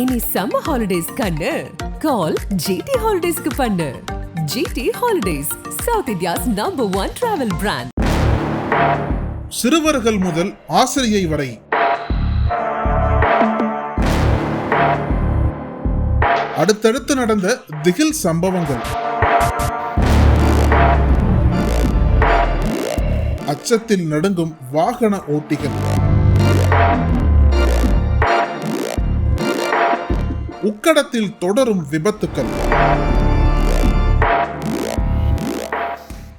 இனி summer holidays கண்ணு. கால் GT ஹாலிடேஸ்க்கு பண்ணு. GT holidays south India's number one travel brand சிறுவர்கள் முதல் ஆசிரியை வரை. அடுத்தடுத்து நடந்த திகில் சம்பவங்கள். அச்சத்தில் நடுங்கும் வாகன ஓட்டிகள். உக்கடத்தில் தொடரும் விபத்துக்கள்.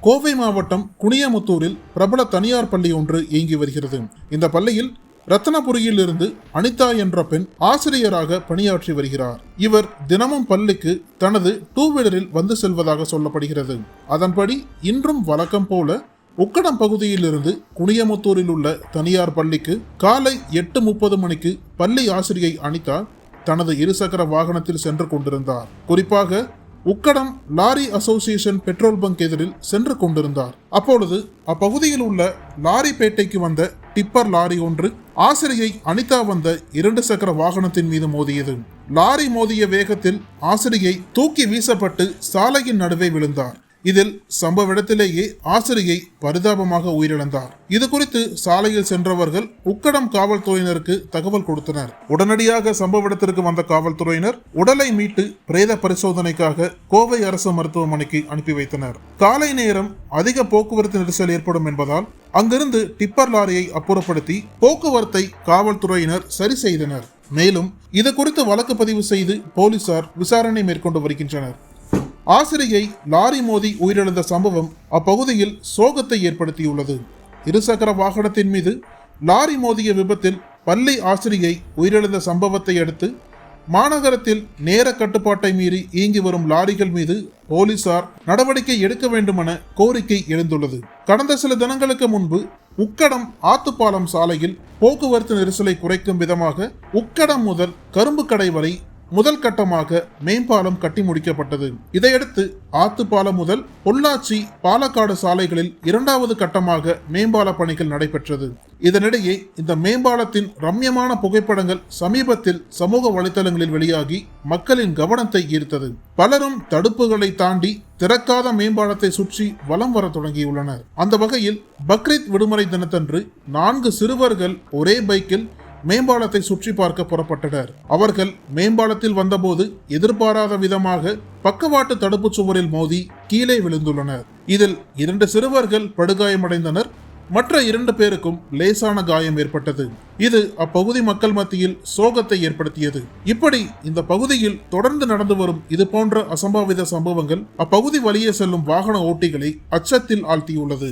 கோவை மாவட்டம் குனியமுத்தூரில் பிரபல தனியார் பள்ளி ஒன்று இயங்கி வருகிறது. இந்த பள்ளியில் ரத்தனபுரியில் இருந்து அனிதா என்ற பெண் ஆசிரியராக பணியாற்றி வருகிறார். இவர் தினமும் பள்ளிக்கு தனது டூ வீலரில் வந்து செல்வதாக சொல்லப்படுகிறது. அதன்படி இன்றும் வழக்கம் போல உக்கடம் பகுதியிலிருந்து குனியமுத்தூரில் உள்ள தனியார் பள்ளிக்கு காலை எட்டு முப்பது மணிக்கு பள்ளி ஆசிரியை அனிதா தனது இருசக்கர வாகனத்தில் சென்று கொண்டிருந்தார். குறிப்பாக Ukkadam lorry association petrol bunk எதிரில் சென்று கொண்டிருந்தார். அப்பொழுது அப்பகுதியில் உள்ள லாரி பேட்டைக்கு வந்த டிப்பர் லாரி ஒன்று ஆசிரியை அனிதா வந்த இரண்டு சக்கர வாகனத்தின் மீது மோதியது. லாரி மோதிய வேகத்தில் ஆசிரியை தூக்கி வீசப்பட்டு சாலையின் நடுவே விழுந்தார். இதில் சம்பவ இடத்திலேயே ஆசிரியை பரிதாபமாக உயிரிழந்தார். இது குறித்து சாலையில் சென்றவர்கள் உக்கடம் காவல்துறையினருக்கு தகவல் கொடுத்தனர். உடனடியாக சம்பவ இடத்திற்கு வந்த காவல்துறையினர் உடலை மீட்டு பிரேத பரிசோதனைக்காக கோவை அரசு மருத்துவமனைக்கு அனுப்பி வைத்தனர். காலை நேரம் அதிக போக்குவரத்து நெரிசல் ஏற்படும் என்பதால் அங்கிருந்து டிப்பர் லாரியை அப்புறப்படுத்தி போக்குவரத்தை காவல்துறையினர் சரி செய்தனர். மேலும் இது குறித்து வழக்கு பதிவு செய்து போலீசார் விசாரணை மேற்கொண்டு வருகின்றனர். ஆசிரியை லாரி மோதி உயிரிழந்த சம்பவம் அப்பகுதியில் சோகத்தை ஏற்படுத்தியுள்ளது. இருசக்கர வாகனத்தின் மீது லாரி மோதிய விபத்தில் பள்ளி ஆசிரியை உயிரிழந்த சம்பவத்தை அடுத்து மாநகரத்தில் நேர கட்டுப்பாட்டை மீறி இயங்கி வரும் லாரிகள் மீது போலீசார் நடவடிக்கை எடுக்க வேண்டுமென கோரிக்கை எழுந்துள்ளது. கடந்த சில தினங்களுக்கு முன்பு உக்கடம் ஆத்துப்பாலம் சாலையில் போக்குவரத்து நெரிசலை குறைக்கும் விதமாக உக்கடம் முதல் கரும்பு கடை வரை முதல் கட்டமாக மேம்பாலம் கட்டி முடிக்கப்பட்டது. இதையடுத்து ஆத்துப்பாலம் முதல் பொள்ளாச்சி பாலக்காடு சாலைகளில் இரண்டாவது கட்டமாக மேம்பால பணிகள் நடைபெற்றது. இதனிடையே இந்த மேம்பாலத்தின் ரம்யமான புகைப்படங்கள் சமீபத்தில் சமூக வலைதளங்களில் வெளியாகி மக்களின் கவனத்தை ஈர்த்தது. பலரும் தடுப்புகளை தாண்டி திறக்காத மேம்பாலத்தை சுற்றி வலம் வர தொடங்கியுள்ளனர். அந்த வகையில் பக்ரீத் விடுமுறை தினத்தன்று நான்கு சிறுவர்கள் ஒரே பைக்கில் மேம்பாலத்தை சுற்றி பார்க்க புறப்பட்டனர். அவர்கள் மேம்பாலத்தில் வந்தபோது எதிர்பாராத விதமாக பக்கவாட்டு தடுப்புச் சுவரில் மோதி கீழே விழுந்துள்ளனர். இதில் இரண்டு சிறுவர்கள் படுகாயமடைந்தனர். மற்ற இரண்டு பேருக்கும் லேசான காயம் ஏற்பட்டது. இது அப்பகுதி மக்கள் மத்தியில் சோகத்தை ஏற்படுத்தியது. இப்படி இந்த பகுதியில் தொடர்ந்து நடந்து வரும் இது போன்ற அசம்பாவித சம்பவங்கள் அப்பகுதி வழியே செல்லும் வாகன ஓட்டிகளை அச்சத்தில் ஆழ்த்தியுள்ளது.